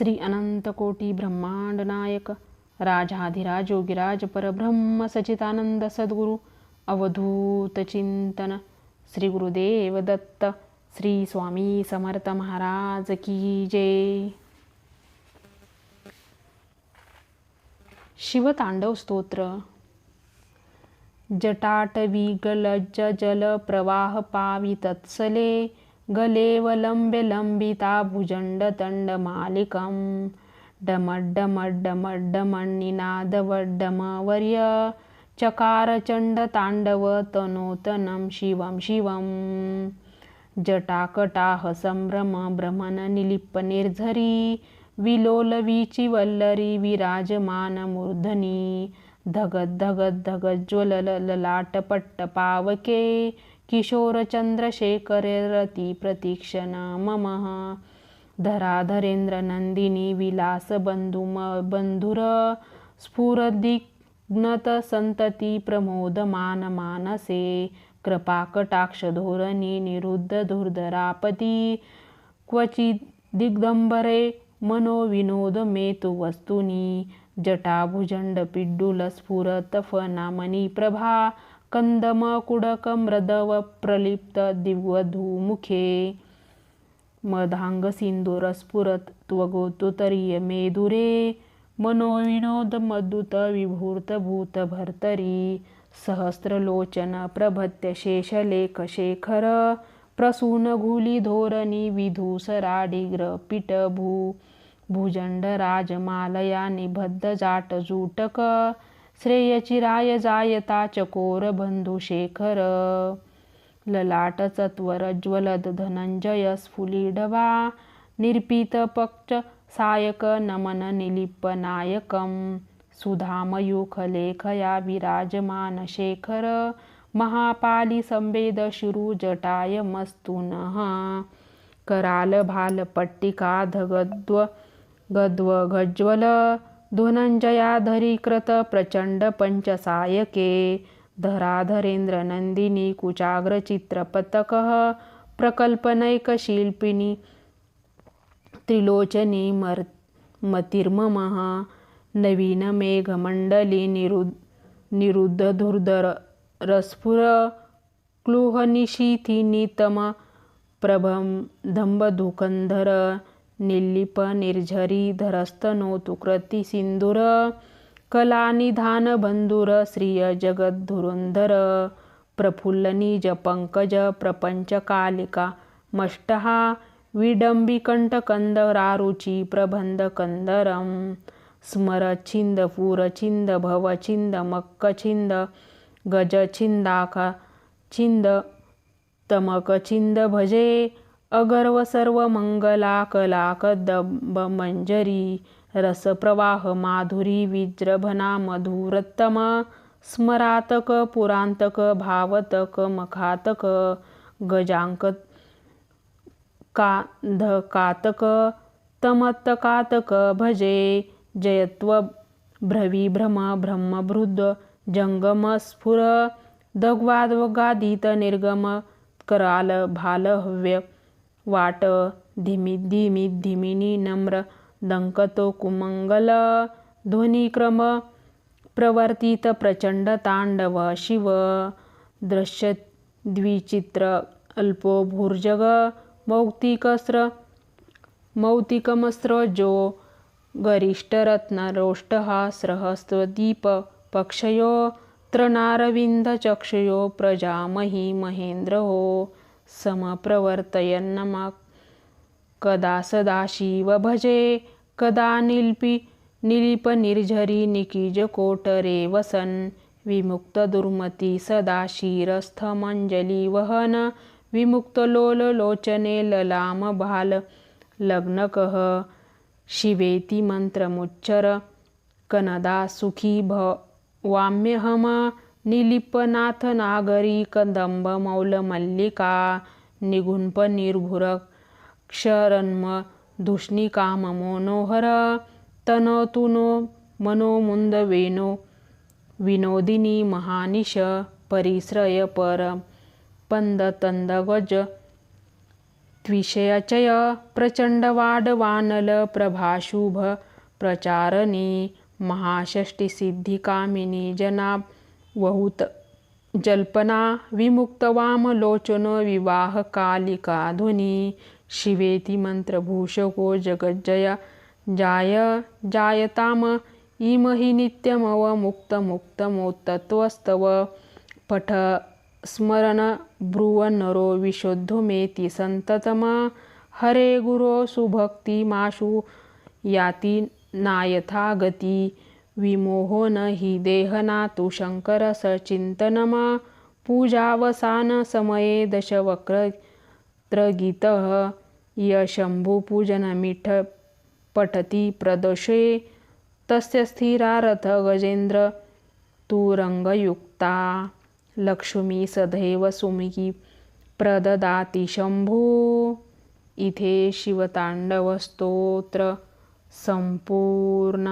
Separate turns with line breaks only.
श्री अनंत कोटी ब्रह्मांड नायक। राजाधिराज योगिराज परब्रह्म सचितानंद सद्गुरु अवधूत चिंतन। श्री गुरुदेव दत्त श्री स्वामी समर्थ महाराज की जय। शिवतांडव स्तोत्र। जटाटवी गलज्ज जल प्रवाह पावी तत्सले। गलेवलम्ब्यलम्बिता भुजण्डतण्डमालिकं डमड्डमड्डमड्डमण्णिनादवड्डमावर्य। चकारचण्डताण्डवतनोतनं शिवं शिवं। जटाकटाहसम्भ्रमभ्रमणनिलिप्पनिर्झरी विलोलवीचिवल्लरी विराजमानमूर्धनि। धगद् धगद् पावके वल्लरी प्रतीक्षणा मूर्धनी धराधरेन्द्र नन्दिनी ममः विलास बंधु बंधुर स्फुरदिग्नत संतती प्रमोदमान मानसे। कृपाकटाक्ष धोरणी निरुद्ध धुर्धरापती। क्वचित दिग्दंबरे मनोविनोद मेतु वस्तुनी। जटाभुजंड पिड्डुल स्फुरतफ फनामणी प्रभा। कन्दमकुडकमृदवप्रलिप्तदिवधूमुखे मदाङ्गसिन्दूरस्फुरत् त्वगोतुतरीयमेदुरे मनोविनोदमद्दुतविभूर्तभूतभर्तरि सहस्रलोचनप्रभत्यशेषलेखशेखर प्रसूनघूलिधोरणि विधूसराडिग्रपिटभू भुजण्डराजमालया निबद्धजाटजूटक शेखर श्रेयचिराय जायता चकोर बंधुशेखर ललाट चत्वर ज्वलद धनंजय स्फुलिडवा निर्पीत पक्ष सायक नमन निलिप्प नायकं सुधामयुखलेखया विराजमान शेखर. महापाली संवेद जटाय कराल भाल पट्टिका धगद्व गद्व गज्वल धनंजयाधरीकृत प्रचंड पंचसायके। धराधरेंद्र नंदिनी प्रकल्पनैकशिल्पिनी त्रिलोचनी मर् मतिर्ममः। नवीनमेघमण्डली निरु निरुद्ध धुर्धर रस्फुर निर्लिप निर्झरी धरस्तनोतु कृती सिंदूर कलानिधान बंधुर श्रिय जगद्धुरंधर प्रफुल्ल निज पंकज प्रपंच कालिका मष्टहा विडंबिकंठ कंदरारुची प्रबंध कंदरम स्मर छिंद पूर छिंद भव छिंद मक्क छिंद गज छिंद तमक छिंद भजे अगर्व सर्व मंगला कला दंब मंजरी रसप्रवाह माधुरी विज्रभना मधुरतम स्मरातक पुरांतक भावतक मखातक गजांक कांधकातक तमत्तकातक भजे जयत्व भ्रविभ्रम ब्रह्मभृद जंगम स्फुर दग्वादगादित निर्गम कराल भाल हव्य वाट धीमी धीमी धीमिनी नम्र दंकतो कुमंगल ध्वनिक्रम प्रवर्तित प्रचंड तांडव शिव दृश्य द्विचित्र अल्पो भूर्जग मौक्तिकस्त्र मौक्तिकमस्त्र जो गरिष्ठ सहस्रदीप पक्षयो त्रनारविंद चक्षयो प्रजामही महेंद्र हो। समप्रवर्तयन्नमा कदा सदाशिव भजे कदा निल्पी निलिप निर्झरी निकीज कोटरे वसन विमुक्त दुर्मती सदा शिरस्थ वहन विमुक्त लोल लोचने ललाम लग्नकः शिवेती मंत्रमुच्चर कनदा सुखी भ वाम्यहम। निलिपनाथ नागरी कदंब मौल मल्लिका निगुंप निर्भुर क्षरन्म धुष्णिकाम मनोहर तनतुनो मनोमुंद वेनो विनोदिनी महानिश परिश्रय पर पंद तंद गज त्विषयचय प्रभाशुभ प्रचारणी महाषष्टिसिद्धिकामिनी वहुत। जल्पना विमुक्तवामलोचन विवाहकालिका ध्वनी। शिवेति मन्त्रभूषको जगज्जया जाय। जायताम इमहि नित्यमवमुक्तमुक्तमोत्तत्वस्तव पठ स्मरन् ब्रुवन्नरो विशुद्धोमेति सन्ततम हरे गुरो सुभक्तिमाशु याति नायथा गती। विमोहो न हि देहनातु शङ्करसचिन्तनम पूजावसान समये दशवक्त्रगीतः य शम्भुपूजनमिठ पठति प्रदोषे तस्य स्थिरारथ गजेन्द्र तुरङ्गयुक्ता। लक्ष्मी सदैव सुमिकी प्रददाति शंभू इथे शिवतांडवस्तोत्र संपूर्ण